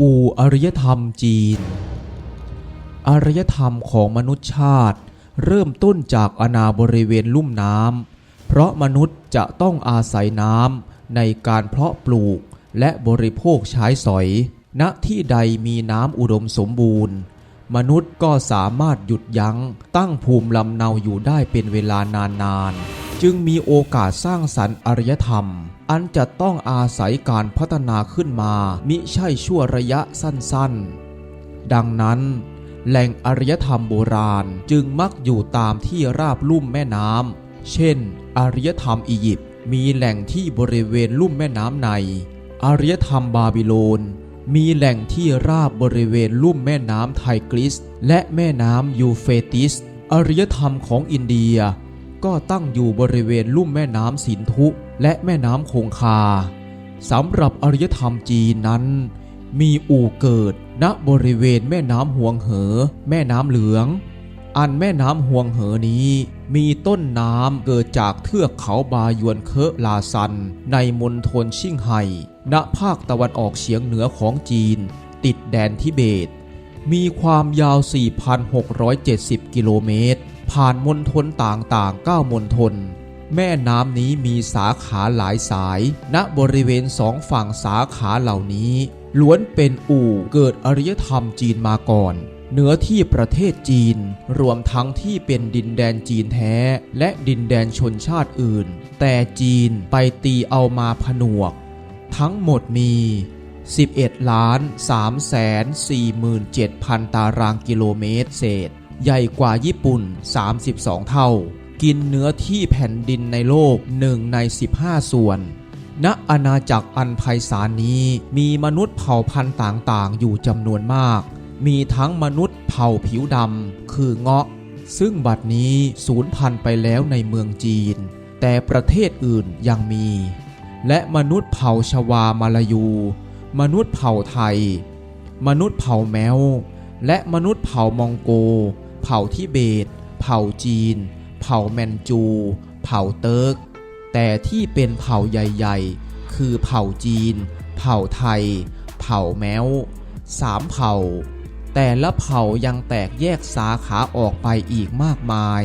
อู่อารยธรรมจีน อารยธรรมของมนุษยชาติ เริ่มต้นจากอาณาบริเวณลุ่มน้ำ เพราะมนุษย์จะต้องอาศัยน้ำในการเพาะปลูกและบริโภคใช้สอย ณ ที่ใดมีน้ำอุดมสมบูรณ์ มนุษย์ก็สามารถหยุดยั้งตั้งภูมิลำเนาอยู่ได้เป็นเวลานานๆ จึงมีโอกาสสร้างสรรค์อารยธรรม อันจะต้องอาศัยการพัฒนาขึ้นมา มิใช่ชั่วระยะสั้นๆ ดังนั้น แหล่งอารยธรรมโบราณจึงมักอยู่ตามที่ราบลุ่มแม่น้ำ เช่น อารยธรรมอียิปต์มีแหล่งที่บริเวณลุ่มแม่น้ำใน อารยธรรมบาบิโลน มีแหล่งที่ราบบริเวณลุ่มแม่น้ำไทกริส และแม่น้ำยูเฟติส อารยธรรมของอินเดีย ก็ตั้งอยู่บริเวณลุ่มแม่น้ำสินธุและแม่น้ำคงคาสำหรับอารยธรรมจีนนั้น มีอู่เกิดณบริเวณแม่น้ำห่วงเหอ แม่น้ำเหลือง อันแม่น้ำห่วงเหอนี้ มีต้นน้ำเกิดจากเทือกเขาบายวนเคอะลาซัน ในมณฑลชิ่งไห่ณภาคตะวันออกเฉียงเหนือของจีน ติดแดนทิเบต มีความยาว 4,670 กิโลเมตร ผ่านมณฑลต่างๆ 9 มณฑล แม่น้ำนี้มีสาขาหลายสาย ณ บริเวณสองฝั่งสาขาเหล่านี้ ล้วนเป็นอู่เกิดอารยธรรมจีนมาก่อนเนื้อที่ประเทศจีน รวมทั้งที่เป็นดินแดนจีนแท้ และดินแดนชนชาติอื่น แต่จีนไปตีเอามาผนวก ทั้งหมดมี 11ล้าน3แสน47,000 ตารางกิโลเมตรเศษ ใหญ่กว่าญี่ปุ่น 32 เท่า กินเนื้อที่แผ่นดินในโลก1ใน 15 ส่วน ณ อาณาจักรอันไพศาลนี้มีมนุษย์เผ่าพันธุ์ต่างๆ อยู่จำนวนมาก มีทั้งมนุษย์เผ่าผิวดำคือเงาะ ซึ่งบัดนี้สูญพันธุ์ไปแล้วในเมืองจีน แต่ประเทศอื่นยังมี และมนุษย์เผ่าชวามาลายู มนุษย์เผ่าไทย มนุษย์เผ่าแมว และมนุษย์เผ่ามองโก เผ่าทิเบต เผ่าจีน เผ่าแมนจู เผ่าเติร์ก แต่ที่เป็นเผ่าใหญ่ๆ คือเผ่าจีน เผ่าไทย เผ่าแมวสามเผ่า แต่ละเผ่ายังแตกแยกสาขาออกไปอีกมากมาย